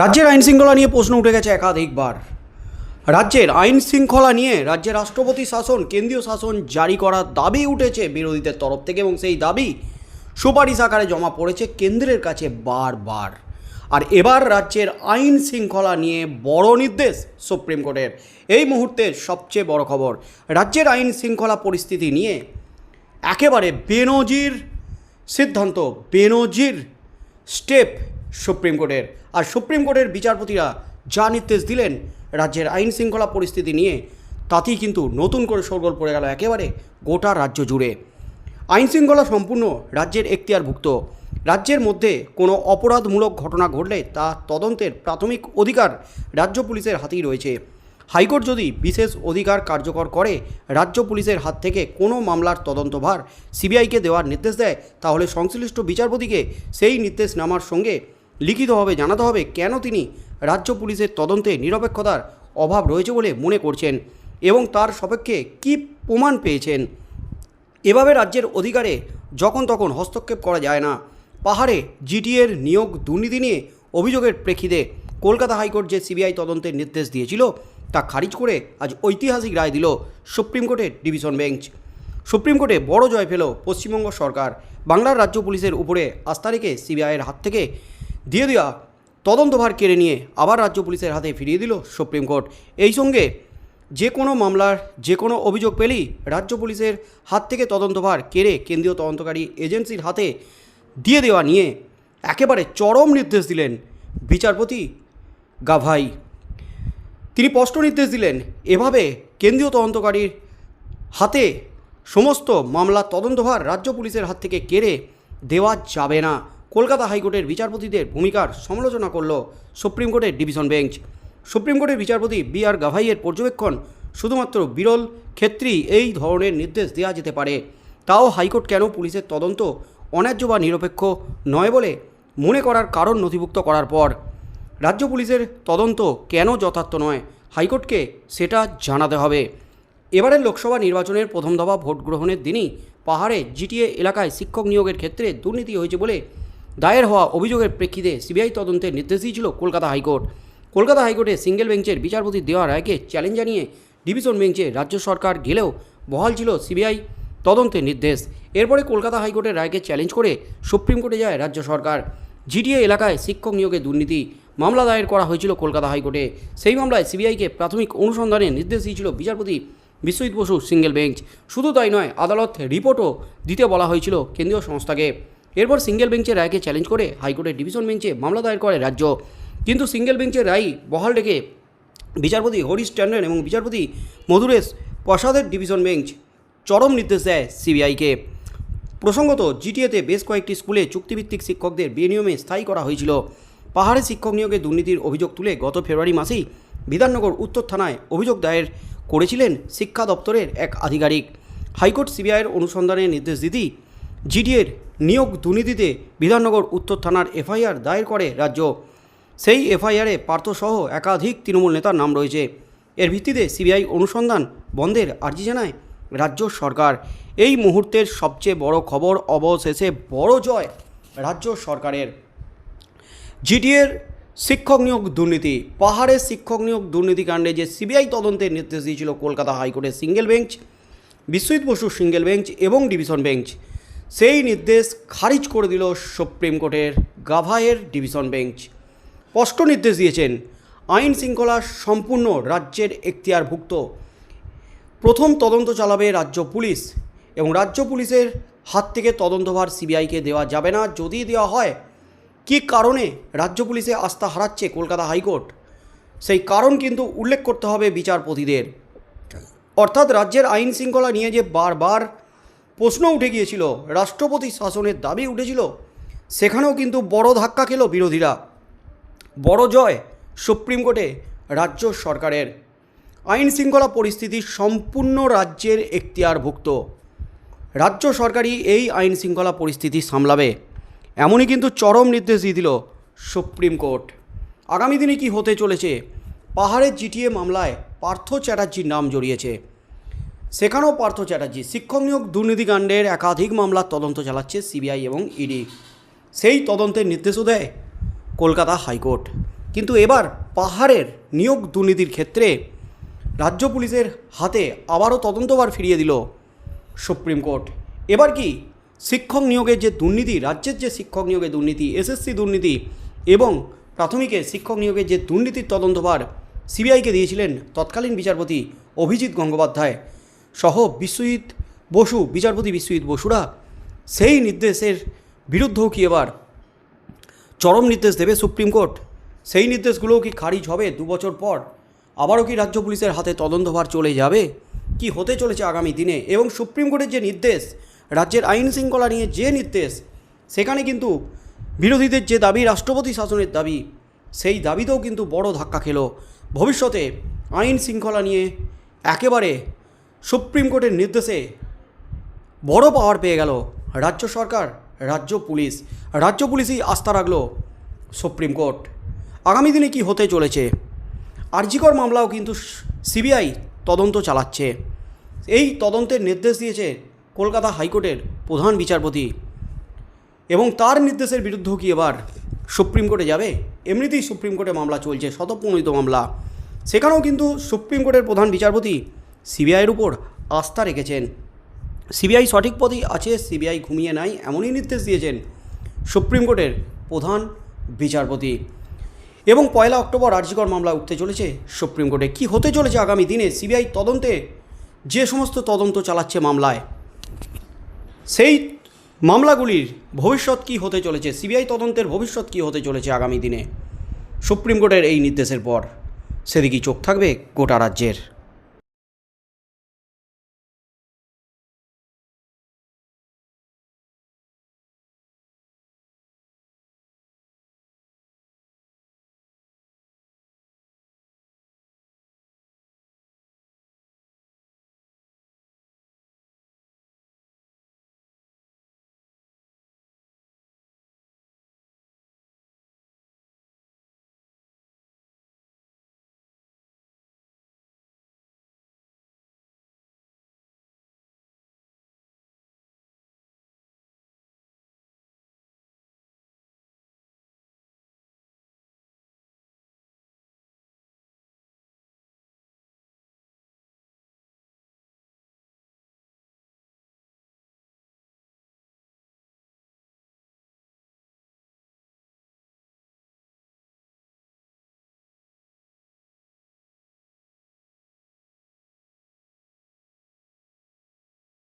রাজ্যের আইন শৃঙ্খলা নিয়ে প্রশ্ন উঠে গেছে একাধিকবার রাজ্যের আইন শৃঙ্খলা নিয়ে রাজ্যের রাষ্ট্রপতি শাসন, কেন্দ্রীয় শাসন জারি করার দাবি উঠেছে বিরোধীদের তরফ থেকে এবং সেই দাবি সুপারিশ আকারে জমা পড়েছে কেন্দ্রের কাছে বারবার। আর এবার রাজ্যের আইন শৃঙ্খলা নিয়ে বড় নির্দেশ সুপ্রিম কোর্টের। এই মুহূর্তের সবচেয়ে বড় খবর, রাজ্যের আইন শৃঙ্খলা পরিস্থিতি নিয়ে একেবারে বেনজির সিদ্ধান্ত, বেনজির স্টেপ সুপ্রিম কোর্টের। আর সুপ্রিম কোর্টের বিচারপতিরা যা নির্দেশ দিলেন, রাজ্যের আইন শৃঙ্খলা পরিস্থিতি নিয়ে, তাতেই কিন্তু নতুন করে সরগোল পড়ে গেল একেবারে গোটা রাজ্য জুড়ে। আইন শৃঙ্খলা সম্পূর্ণ রাজ্যের এখতিয়ারভুক্ত। রাজ্যের মধ্যে কোনো অপরাধমূলক ঘটনা ঘটলে তা তদন্তের প্রাথমিক অধিকার রাজ্য পুলিশের হাতেই রয়েছে। হাইকোর্ট যদি বিশেষ অধিকার কার্যকর করে, রাজ্য পুলিশের হাত থেকে কোনো মামলার তদন্তভার সিবিআইকে দেওয়ার নির্দেশ দেয়, তাহলে সংশ্লিষ্ট বিচারপতিকে সেই নির্দেশ নামার সঙ্গে লিখিতভাবে জানাতে হবে কেন তিনি রাজ্য পুলিশের তদন্তে নিরপেক্ষতার অভাব রয়েছে বলে মনে করছেন এবং তার সপক্ষে কী প্রমাণ পেয়েছেন। এভাবে রাজ্যের অধিকারে যখন তখন হস্তক্ষেপ করা যায় না। পাহাড়ে জিটিএর নিয়োগ দুর্নীতি নিয়ে অভিযোগের প্রেক্ষিতে কলকাতা হাইকোর্ট যে সিবিআই তদন্তের নির্দেশ দিয়েছিল, তা খারিজ করে আজ ঐতিহাসিক রায় দিল সুপ্রিম কোর্টের ডিভিশন বেঞ্চ। সুপ্রিম কোর্টে বড় জয় পেল পশ্চিমবঙ্গ সরকার। বাংলার রাজ্য পুলিশের উপরে আস্থা রেখে সিবিআইয়ের হাত থেকে দিয়ে দেওয়া। তদন্তভার কেড়ে নিয়ে আবার রাজ্য পুলিশের হাতে ফিরিয়ে দিল সুপ্রিম কোর্ট। এই সঙ্গে যে কোনো মামলার, যে কোনো অভিযোগ পেলেই রাজ্য পুলিশের হাত থেকে তদন্তভার কেড়ে কেন্দ্রীয় তদন্তকারী এজেন্সির হাতে দিয়ে দেওয়া নিয়ে একেবারে চরম নির্দেশ দিলেন বিচারপতি গাভাই। তিনি স্পষ্ট নির্দেশ দিলেন, এভাবে কেন্দ্রীয় তদন্তকারীর হাতে সমস্ত মামলার তদন্তভার রাজ্য পুলিশের হাত থেকে কেড়ে দেওয়া যাবে না। কলকাতা হাইকোর্টের বিচারপতিদের ভূমিকার সমালোচনা করল সুপ্রিম কোর্টের ডিভিশন বেঞ্চ। সুপ্রিম কোর্টের বিচারপতি বি আর গাভাইয়ের পর্যবেক্ষণ শুধুমাত্র বিরল, ক্ষেত্রেই এই ধরনের নির্দেশ দেওয়া যেতে পারে। তাও হাইকোর্ট কেন পুলিশের তদন্ত অন্যায্য বা নিরপেক্ষ নয় বলে মনে করার কারণ নথিভুক্ত করার পর? রাজ্য পুলিশের তদন্ত কেন যথার্থ নয়? হাইকোর্টকে সেটা জানাতে হবে। এবারের লোকসভা নির্বাচনের প্রথম দফা ভোট গ্রহণের দিনই পাহাড়ে জিটিএ এলাকায় শিক্ষক নিয়োগের ক্ষেত্রে দুর্নীতি হয়েছে বলে দায়ের হওয়া অভিযোগের প্রেক্ষিতে সিবিআই তদন্তের নির্দেশ দিয়েছিল কলকাতা হাইকোর্ট। কলকাতা হাইকোর্টে সিঙ্গেল বেঞ্চের বিচারপতি দেওয়া রায়কে চ্যালেঞ্জ জানিয়ে ডিভিশন বেঞ্চে রাজ্য সরকার গেলেও বহাল ছিল সিবিআই তদন্তের নির্দেশ। এরপরে কলকাতা হাইকোর্টের রায়কে চ্যালেঞ্জ করে সুপ্রিম কোর্টে যায় রাজ্য সরকার। জিটিএ এলাকায় শিক্ষক নিয়োগে দুর্নীতি মামলা দায়ের করা হয়েছিল কলকাতা হাইকোর্টে। সেই মামলায় সিবিআইকে প্রাথমিক অনুসন্ধানের নির্দেশ দিয়েছিল বিচারপতি বিশ্বজিৎ বসু সিঙ্গেল বেঞ্চ। শুধু তাই নয়, আদালত রিপোর্টও দিতে বলা হয়েছিল কেন্দ্রীয় সংস্থাকে। এরপর সিঙ্গেল বেঞ্চের রায়কে চ্যালেঞ্জ করে হাইকোর্টের ডিভিশন বেঞ্চে মামলা দায়ের করে রাজ্য। কিন্তু সিঙ্গেল বেঞ্চের রায় বহাল রেখে বিচারপতি হরিশ ট্যান্ডন এবং বিচারপতি মধুরেশ প্রসাদের ডিভিশন বেঞ্চ চরম নির্দেশ দেয় সিবিআইকে। প্রসঙ্গত, জিটিএতে বেশ কয়েকটি স্কুলে চুক্তিভিত্তিক শিক্ষকদের বেনিয়মে স্থায়ী করা হয়েছিল। পাহাড়ে শিক্ষক নিয়োগে দুর্নীতির অভিযোগ তুলে গত ফেব্রুয়ারি মাসেই বিধাননগর উত্তর থানায় অভিযোগ দায়ের করেছিলেন শিক্ষা দপ্তরের এক আধিকারিক। হাইকোর্ট সিবিআইয়ের অনুসন্ধানের নির্দেশ দিতেই জিডিএর নিয়োগ দুর্নীতিতে বিধাননগর উত্তর থানার এফআইআর দায়ের করে রাজ্য। সেই এফআইআরে পার্থসহ একাধিক তৃণমূল নেতার নাম রয়েছে। এর ভিত্তিতে সিবিআই অনুসন্ধান বন্ধের আর্জি জানায় রাজ্য সরকার। এই মুহূর্তের সবচেয়ে বড় খবর, অবশেষে বড় জয় রাজ্য সরকারের। জিডিএর শিক্ষক নিয়োগ দুর্নীতি। পাহাড়ের শিক্ষক নিয়োগ দুর্নীতিকাণ্ডে যে সিবিআই তদন্তের নির্দেশ দিয়েছিল কলকাতা হাইকোর্টের সিঙ্গেল বেঞ্চ বিশ্বজিৎ বসুর সিঙ্গেল বেঞ্চ এবং ডিভিশন বেঞ্চ। সেই নির্দেশ খারিজ করে দিল সুপ্রিম কোর্টের গাভায়ের ডিভিশন বেঞ্চ। স্পষ্ট নির্দেশ দিয়েছেন, আইন শৃঙ্খলা সম্পূর্ণ রাজ্যের এখতিয়ারভুক্ত। প্রথম তদন্ত চালাবে রাজ্য পুলিশ এবং রাজ্য পুলিশের হাত থেকে তদন্তভার সিবিআইকে দেওয়া যাবে না। যদি দেওয়া হয়, কী কারণে রাজ্য পুলিশে আস্থা হারাচ্ছে কলকাতা হাইকোর্ট? সেই কারণ কিন্তু উল্লেখ করতে হবে বিচারপতিদের। অর্থাৎ রাজ্যের আইন শৃঙ্খলা নিয়ে যে বারবার প্রশ্ন উঠে গিয়েছিল, রাষ্ট্রপতি শাসনের দাবি উঠেছিল? সেখানেও কিন্তু বড় ধাক্কা খেল বিরোধীরা। বড় জয় সুপ্রিম কোর্টে রাজ্য সরকারের। আইন শৃঙ্খলা পরিস্থিতি সম্পূর্ণ রাজ্যের এখতিয়ারভুক্ত। রাজ্য সরকারই এই আইন শৃঙ্খলা পরিস্থিতি সামলাবে, এমনই কিন্তু চরম নির্দেশ দিয়ে দিল সুপ্রিম কোর্ট। আগামী দিনে কি হতে চলেছে? পাহাড়ের জিটিএ মামলায় পার্থ চ্যাটার্জির নাম জড়িয়েছে। সেখানেও পার্থ চ্যাটার্জি। শিক্ষক নিয়োগ দুর্নীতিকাণ্ডের একাধিক মামলার তদন্ত চালাচ্ছে সিবিআই এবং ইডি। সেই তদন্তের নির্দেশও দেয় কলকাতা হাইকোর্ট। কিন্তু এবার পাহাড়ের নিয়োগ দুর্নীতির ক্ষেত্রে রাজ্য পুলিশের হাতে আবারও তদন্তভার ফিরিয়ে দিল সুপ্রিম কোর্ট। এবার কি শিক্ষক নিয়োগের যে দুর্নীতি, রাজ্যের যে শিক্ষক নিয়োগের দুর্নীতি, এসএসসি দুর্নীতি এবং প্রাথমিকে শিক্ষক নিয়োগের যে দুর্নীতির তদন্তভার সিবিআইকে দিয়েছিলেন তৎকালীন বিচারপতি অভিজিৎ গঙ্গোপাধ্যায়। সহ বিশ্বজিৎ বসু, বিচারপতি বিশ্বজিৎ বসুরা সেই নির্দেশের বিরুদ্ধেও কি এবার চরম নির্দেশ দেবে সুপ্রিম কোর্ট? সেই নির্দেশগুলোও কি খারিজ হবে দু বছর পর? আবারও কি রাজ্য পুলিশের হাতে তদন্তভার চলে যাবে? কি হতে চলেছে আগামী দিনে? এবং সুপ্রিম কোর্টের যে নির্দেশ, রাজ্যের আইন শৃঙ্খলা নিয়ে যে নির্দেশ, সেখানে কিন্তু বিরোধীদের যে দাবি, রাষ্ট্রপতি শাসনের দাবি, সেই দাবিতেও কিন্তু বড় ধাক্কা খেলো। ভবিষ্যতে আইন শৃঙ্খলা নিয়ে একেবারে সুপ্রিম কোর্টের নির্দেশে বড় পাওয়ার পেয়ে গেল রাজ্য সরকার, রাজ্য পুলিশ। রাজ্য পুলিশই আস্থা রাখল সুপ্রিম কোর্ট। আগামী দিনে কি হতে চলেছে? আরজিকর মামলাও কিন্তু সিবিআই তদন্ত চালাচ্ছে। এই তদন্তের নির্দেশ দিয়েছে কলকাতা হাইকোর্টের প্রধান বিচারপতি। এবং তার নির্দেশের বিরুদ্ধেও কি এবার সুপ্রিম কোর্টে যাবে? এমনিতেই সুপ্রিম কোর্টে মামলা চলছে, শতপ্রণোদিত মামলা। সেখানেও কিন্তু সুপ্রিম কোর্টের প্রধান বিচারপতি সিবিআইয়ের উপর আস্থা রেখেছেন। সিবিআই সঠিক পথেই আছে, সিবিআই ঘুমিয়ে নাই, এমনই নির্দেশ দিয়েছেন সুপ্রিম কোর্টের প্রধান বিচারপতি। এবং পয়লা অক্টোবর আর্জিকর মামলা উঠতে চলেছে সুপ্রিম কোর্টে। কি হতে চলেছে আগামী দিনে? সিবিআই তদন্তে যে সমস্ত তদন্ত চালাচ্ছে মামলায়, সেই মামলাগুলির ভবিষ্যৎ কী হতে চলেছে? সিবিআই তদন্তের ভবিষ্যৎ কী হতে চলেছে আগামী দিনে? সুপ্রিম কোর্টের এই নির্দেশের পর সেদিকেই চোখ থাকবে গোটা রাজ্যের।